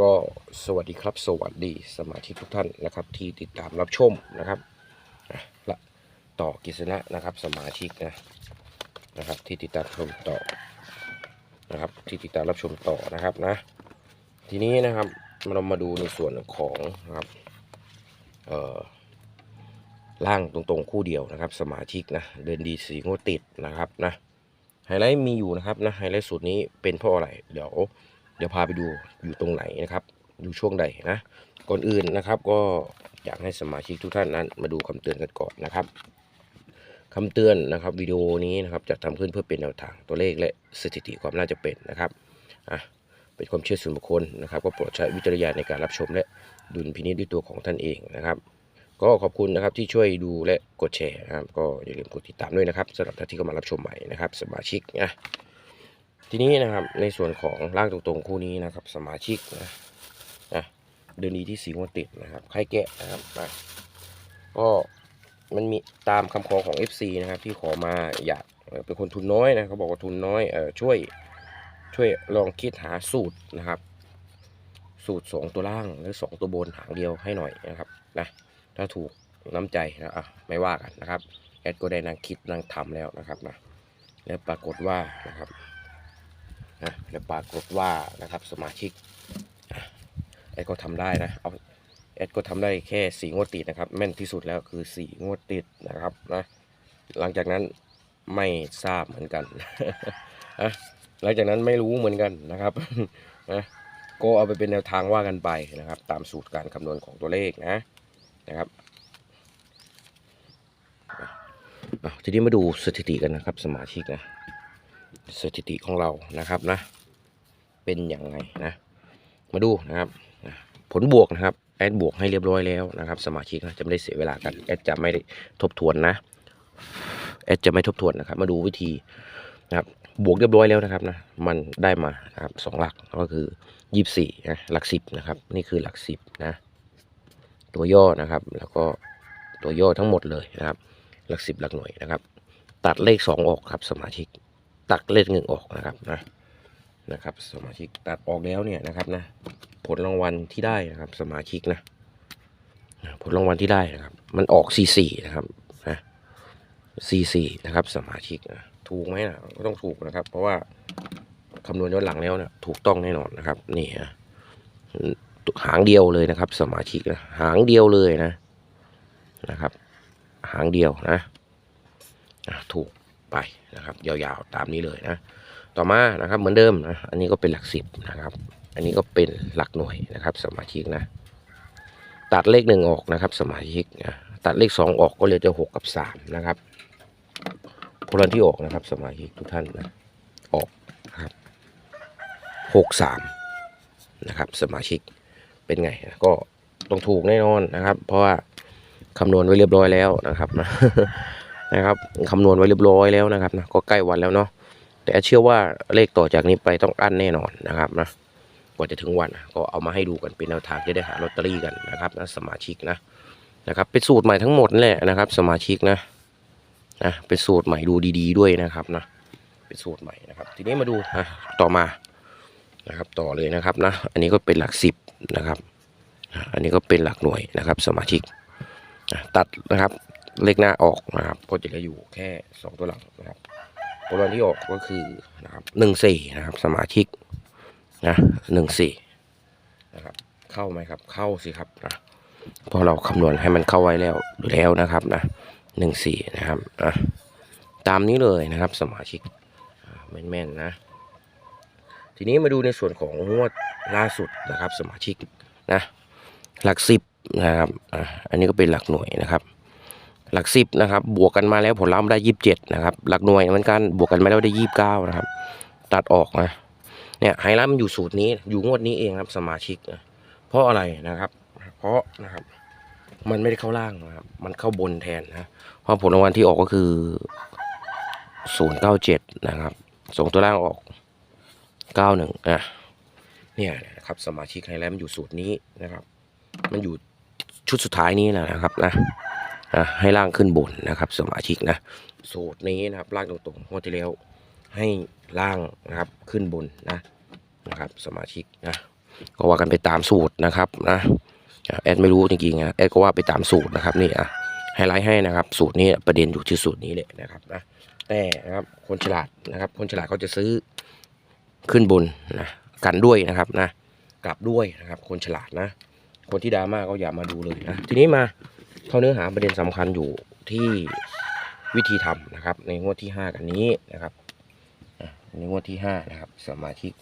ก็สวัสดีครับ สวัสดีสมาชิกทุกท่านนะครับ ที่ติดตามรับชมนะครับและต่อกิษณะนะครับ สมาชิกนะนะครับ ที่ติดตามชมต่อนะครับ ที่ติดตามรับชมต่อนะครับนะ ทีนี้นะครับเรามาดูในส่วนของนะครับเอ่อล่างตรงๆคู่เดียวนะครับ สมาชิกนะเดินดีสีงวดติดนะครับนะไฮไลท์มีอยู่นะครับนะไฮไลท์สูตรนี้เป็นเพราะอะไรเดี๋ยว เดี๋ยวพาไปดูอยู่ตรงไหนนะครับ อยู่ช่วงใดนะ ก่อนอื่นนะครับก็อยากให้สมาชิกทุกท่านนั้น มาดูคำเตือนกันก่อนนะครับคำเตือนนะครับวิดีโอนี้นะครับจะทำขึ้นเพื่อเป็นแนวทางตัวเลขและสถิติความน่าจะเป็นนะครับอะเป็นความเชื่อส่วนบุคคลนะครับ ก็โปรดใช้วิจารณญาณในการรับชมและดุลพินิจด้วยตัวของท่านเองนะครับ ก็ขอบคุณนะครับที่ช่วยดูและกดแชร์นะครับ ก็อย่าลืมกดติดตามด้วยนะครับสำหรับท่านที่เข้ามารับชมใหม่นะครับ สมาชิกนะ ทีนี้นะครับในส่วนของร่างตรงๆคู่นี้นะครับ สมาชิกนะนะเดินดีที่สีงวดติดนะครับใครแกะนะครับนะก็มันมีตามคำขอของ FC นะครับที่ขอมาอยากเป็นคนทุนน้อยนะเขาบอกว่าทุนน้อยเออช่วยช่วยลองคิดหาสูตรนะครับ สูตร2ตัวล่างหรือ2ตัวบนหางเดียวให้หน่อยนะครับนะถ้าถูกน้ำใจนะอะไม่ว่ากันนะครับแอดก็ได้นั่งคิดนั่งทำแล้วนะครับนะแล้วปรากฏว่านะครับ นะแล้วปรากฏว่านะครับสมาชิกอะแอดก็ทำได้นะเอาแอดก็ทำได้แค่สี่งวดติดนะครับแม่นที่สุดแล้วคือสี่งวดติดนะครับนะหลังจากนั้นไม่ทราบเหมือนกันนะหลังจากนั้นไม่รู้เหมือนกันนะครับนะก็เอาไปเป็นแนวทางว่ากันไปนะครับ ตามสูตรการคำนวณของตัวเลขนะนะครับอะทีนี้มาดูสถิติกันนะครับสมาชิกนะ สถิติของเรานะครับนะ เป็นอย่างไงนะ มาดูนะครับผลบวกนะครับแอดบวกให้เรียบร้อยแล้วนะครับ สมาชิกนะจะไม่ได้เสียเวลากันแอดจะไม่ได้ทบทวนนะแอดจะไม่ทบทวนนะครับ มาดูวิธีนะครับบวกเรียบร้อยแล้วนะครับนะมันได้มานะครับสองหลักก็คือยี่สิบสี่นะหลักสิบนะครับ นี่คือหลักสิบนะตัวย่อนะครับ แล้วก็ตัวย่อทั้งหมดเลยนะครับ หลักสิบหลักหน่วยนะครับ ตัดเลขสองออกครับสมาชิก ตัดเลขหนึ่งออกนะครับนะนะครับ สมาชิกตัดออกแล้วเนี่ยนะครับนะ ผลรางวัลที่ได้นะครับ สมาชิกนะผลรางวัลที่ได้นะครับ มันออก C4 นะครับนะ C4 นะครับ สมาชิกนะถูกไหมนะก็ต้องถูกนะครับ เพราะว่าคำนวณย้อนหลังแล้วเนะถูกต้องแน่นอนนะครับนี่นะหางเดียวเลยนะครับ สมาชิกนะหางเดียวเลยนะนะครับ หางเดียวนะถูก ไปนะครับ ยาวๆตามนี้เลยนะ ต่อมานะครับเหมือนเดิมนะอันนี้ก็เป็นหลักสิบนะครับ อันนี้ก็เป็นหลักหน่วยนะครับ สมาชิกนะ ตัดเลขหนึ่งออกนะครับ สมาชิกนะตัดเลขสองออกก็เหลือจะหกกับสามนะครับผลที่ออกนะครับ สมาชิกทุกท่านนะออกนะครับหกสามนะครับ สมาชิกเป็นไงก็ต้องถูกแน่นอนนะครับ เพราะว่าคำนวณไว้เรียบร้อยแล้วนะครับนะ นะครับคำนวณไว้เรียบร้อยแล้วนะครับนะก็ใกล้วันแล้วเนาะแต่เชื่อว่าเลขต่อจากนี้ไปต้องอั้นแน่นอนนะครับนะกว่าจะถึงวันก็เอามาให้ดูกันเป็นแนวทางจะได้หาลอตเตอรี่กันนะครับนะสมาชิกนะนะครับเป็นสูตรใหม่ทั้งหมดแหละนะครับ สมาชิกนะนะเป็นสูตรใหม่ดูดี ๆ ด้วยนะครับนะเป็นสูตรใหม่นะครับ ทีนี้มาดูนะต่อมานะครับต่อเลยนะครับนะอันนี้ก็เป็นหลักสิบนะครับอันนี้ก็เป็นหลักหน่วยนะครับ สมาชิกตัดนะครับ เลขหน้าออกนะครับก็จะเหลือยู่แค่สองตัวหลังนะครับตัวรางวัลที่ออกก็คือนะครับหนึ่งสี่นะครับ สมาชิกนะหนึ่งสี่นะครับ เข้าไหมครับ เข้าสิครับนะเพราะเราคำนวณให้มันเข้าไว้แล้วอยู่แล้วนะครับนะหนึ่งสี่นะครับนะตามนี้เลยนะครับ สมาชิกแม่นๆนะ ทีนี้มาดูในส่วนของงวดล่าสุดนะครับ สมาชิกนะหลักสิบนะครับอันนี้ก็เป็นหลักหน่วยนะครับ หลักสิบนะครับ บวกกันมาแล้วผลลัพธ์ได้ยี่สิบเจ็ดนะครับ หลักหน่วยเหมือนกันบวกกันมาแล้วได้ยี่สิบเก้านะครับ ตัดออกนะเนี่ยไฮไลท์มันอยู่สูตรนี้อยู่งวดนี้เองครับสมาชิกนะเพราะอะไรนะครับ เพราะนะครับ มันไม่ได้เข้าล่างนะครับ มันเข้าบนแทนนะเพราะผลรางวัลที่ออกก็คือศูนย์เก้าเจ็ดนะครับ ส่งตัวล่างออกเก้าหนึ่งอะเนี่ยนะครับ สมาชิกไฮไลท์มันอยู่สูตรนี้นะครับ มันอยู่ชุดสุดท้ายนี้แหละนะครับนะ อะให้ล่างขึ้นบนนะครับสมาชิกนะสูตรนี้นะครับล่างตรงๆงวดที่แล้วให้ล่างนะครับขึ้นบนนะนะครับสมาชิกนะก็ว่ากันไปตามสูตรนะครับนะอะแอดไม่รู้จริงๆนะแอดก็ว่าไปตามสูตรนะครับนี่อะไฮไลท์ให้นะครับ สูตรนี้ประเด็นอยู่ที่สูตรนี้เลยนะครับนะแต่นะครับคนฉลาดนะครับ คนฉลาดเขาจะซื้อขึ้นบนนะกันด้วยนะครับนะกลับด้วยนะครับ คนฉลาดนะ คนที่ดราม่าก็อย่ามาดูเลยนะทีนี้มา เข้าเนื้อหาประเด็นสำคัญอยู่ที่วิธีทำนะครับ ในงวดที่ห้ากันนี้นะครับในงวดที่ห้านะครับ สมาชิก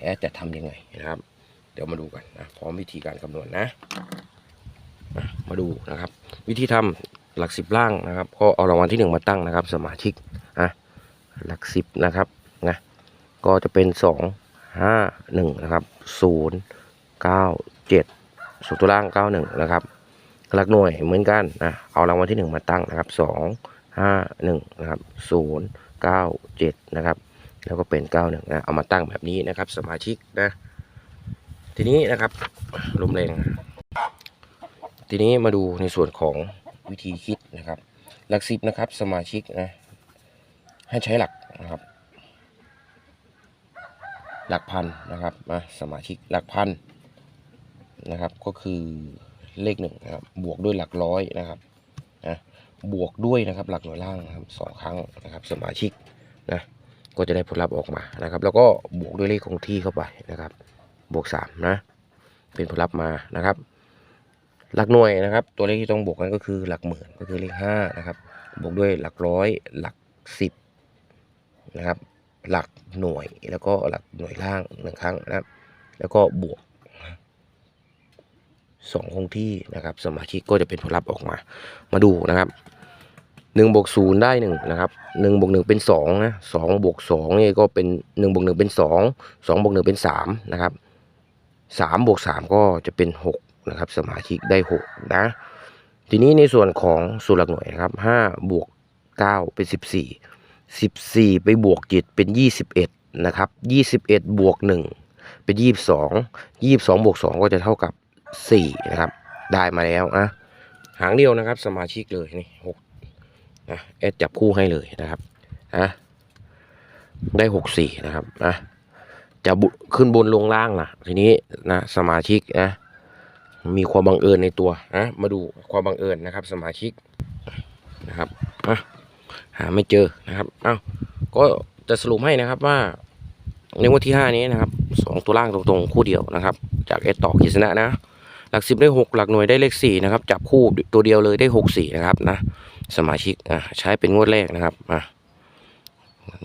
แอดจะทำยังไงนะครับ เดี๋ยวมาดูกันนะพร้อมวิธีการคำนวณนะอะมาดูนะครับ วิธีทำหลักสิบล่างนะครับ ก็เอารางวัลที่หนึ่งมาตั้งนะครับ สมาชิกอะหลักสิบนะครับนะก็จะเป็นสองห้าหนึ่งนะครับศูนย์เก้าเจ็ดสูตรตัวล่างเก้าหนึ่งนะครับ หลักหน่วยเหมือนกันนะเอารางวัลที่หนึ่งมาตั้งนะครับสองห้าหนึ่งนะครับศูนย์เก้าเจ็ดนะครับแล้วก็เป็นเก้าหนึ่งนะเอามาตั้งแบบนี้นะครับ สมาชิกนะทีนี้นะครับลมแรงทีนี้มาดูในส่วนของวิธีคิดนะครับ หลักสิบนะครับ สมาชิกนะให้ใช้หลักนะครับ หลักพันนะครับนะสมาชิกหลักพันนะครับก็คือ เลขหนึ่งนะครับบวกด้วยหลักร้อยนะครับนะบวกด้วยนะครับหลักหน่วยล่างนะครับสองครั้งนะครับสมาชิกนะก็จะได้ผลลัพธ์ออกมานะครับ แล้วก็บวกด้วยเลขคงที่เข้าไปนะครับ บวกสามนะเป็นผลลัพธ์มานะครับ หลักหน่วยนะครับ ตัวเลขที่ต้องบวกกันก็คือหลักหมื่นก็คือเลขห้านะครับบวกด้วยหลักร้อยหลักสิบนะครับหลักหน่วยแล้วก็หลักหน่วยล่างหนึ่งครั้งนะครับ แล้วก็บวก สองคงที่นะครับ สมาชิกก็จะเป็นผลลัพธ์ออกมา มาดูนะครับหนึ่งบวกศูนย์ได้หนึ่งนะครับหนึ่งบวกหนึ่งเป็นสองนะสองบวกสองนี่ก็เป็นหนึ่งบวกหนึ่งเป็นสองสองบวกหนึ่งเป็นสามนะครับสามบวกสามก็จะเป็นหกนะครับสมาชิกได้หกนะทีนี้ในส่วนของสูตรหลักหน่วยนะครับห้าบวกเก้าเป็นสิบสี่สิบสี่ไปบวกเจ็ดเป็นยี่สิบเอ็ดนะครับยี่สิบเอ็ดบวกหนึ่งเป็นยี่สิบสองยี่สิบสองบวกสองก็จะเท่ากับ สี่นะครับ ได้มาแล้วนะหางเดียวนะครับ สมาชิกเลยนี่หกนะแอดจับคู่ให้เลยนะครับนะได้หกสี่นะครับนะจะบุขึ้นบนลงล่างนะทีนี้นะสมาชิกนะมีความบังเอิญในตัวนะมาดูความบังเอิญนะครับ สมาชิกนะครับอะหาไม่เจอนะครับเอ้าก็จะสรุปให้นะครับว่าในวันที่ห้านี้นะครับสองตัวล่างตรงๆ คู่เดียวนะครับ จากเอสต่อกิษณะนะ ลักสิบได้หกหลักหน่วยได้เลขสี่นะครับ จับคู่ตัวเดียวเลยได้หกสี่นะครับนะ สมาชิกอะใช้เป็นงวดแรกนะครับอะ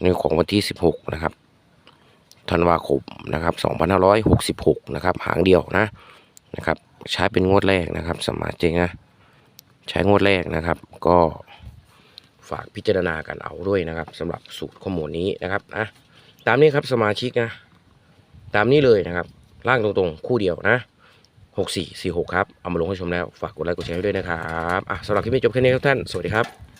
ในของวันที่สิบหกนะครับธันวาคมนะครับสองพันห้าร้อยหกสิบหกนะครับ หางเดียวนะนะครับ ใช้เป็นงวดแรกนะครับ สมาชิกนะใช้งวดแรกนะครับ ก็ฝากพิจารณากันเอาด้วยนะครับสำหรับสูตรข้อมูลนี้นะครับนะตามนี้ครับสมาชิกนะตามนี้เลยนะครับร่างตรงๆ คู่เดียวนะ หกสี่สี่หกครับ เอามาลงให้ชมแล้ว ฝากกดไลค์กดแชร์ให้ด้วยนะครับ อะสำหรับคลิปนี้จบแค่นี้ครับท่าน สวัสดีครับ